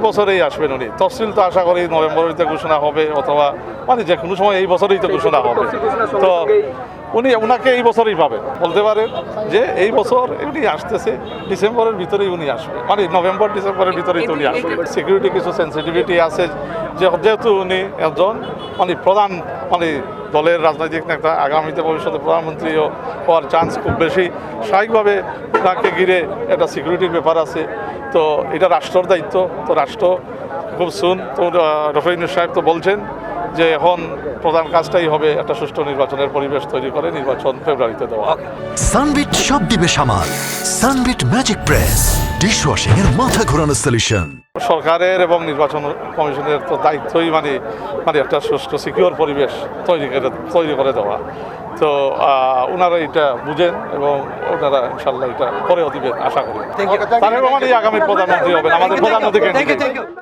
এই বছরেই আসবেন উনি। তফসিল তো আশা করি নভেম্বরেতে ঘোষণা হবে অথবা মানে যে কোনো সময় এই বছরেই তো ঘোষণা হবে। তো উনি ওনাকে এই বছরই পাবেন। বলতে পারেন যে এই বছর উনি আসতেছে ডিসেম্বরের ভিতরেই উনি আসবে। মানে নভেম্বর ডিসেম্বরের ভিতরেই তো উনি আসবে। সিকিউরিটি কিছু সেন্সিটিভিটি আছে। যে যেহেতু উনি একজন মানে প্রধান মানে দলের রাজনৈতিক নেতা, আগামীতে ভবিষ্যতে প্রধানমন্ত্রীও হওয়ার চান্স খুব বেশি। স্বাভাবিকভাবে তাকে ঘিরে একটা সিকিউরিটির ব্যাপার আছে। তো এটা রাষ্ট্রর দায়িত্ব। তো রাষ্ট্র খুব সুন তো রফিনুর সাহেব তো বলছেন যে এখন প্রধান কাজটাই হবে একটা সুষ্ঠু নির্বাচনের পরিবেশ তৈরি করে নির্বাচন ফেব্রুয়ারিতে দেওয়া। সানবিট সব দিবে সামাল। সানবিট ম্যাজিক প্রেস ডিশওয়াশিং এর মাথা ঘোরানো সলিউশন সরকারের এবং নির্বাচন কমিশনের তো দায়িত্বই মানে মানে একটা সুষ্ঠু সিকিউর পরিবেশ তৈরি করে তৈরি করে দেওয়া। তো ওনারা এটা বুঝেন এবং ওনারা ইনশাল্লাহ এটা করেও দিবেন আশা করি। তারেক রহমানই আগামী প্রধানমন্ত্রী হবেন আমাদের প্রধানমন্ত্রী।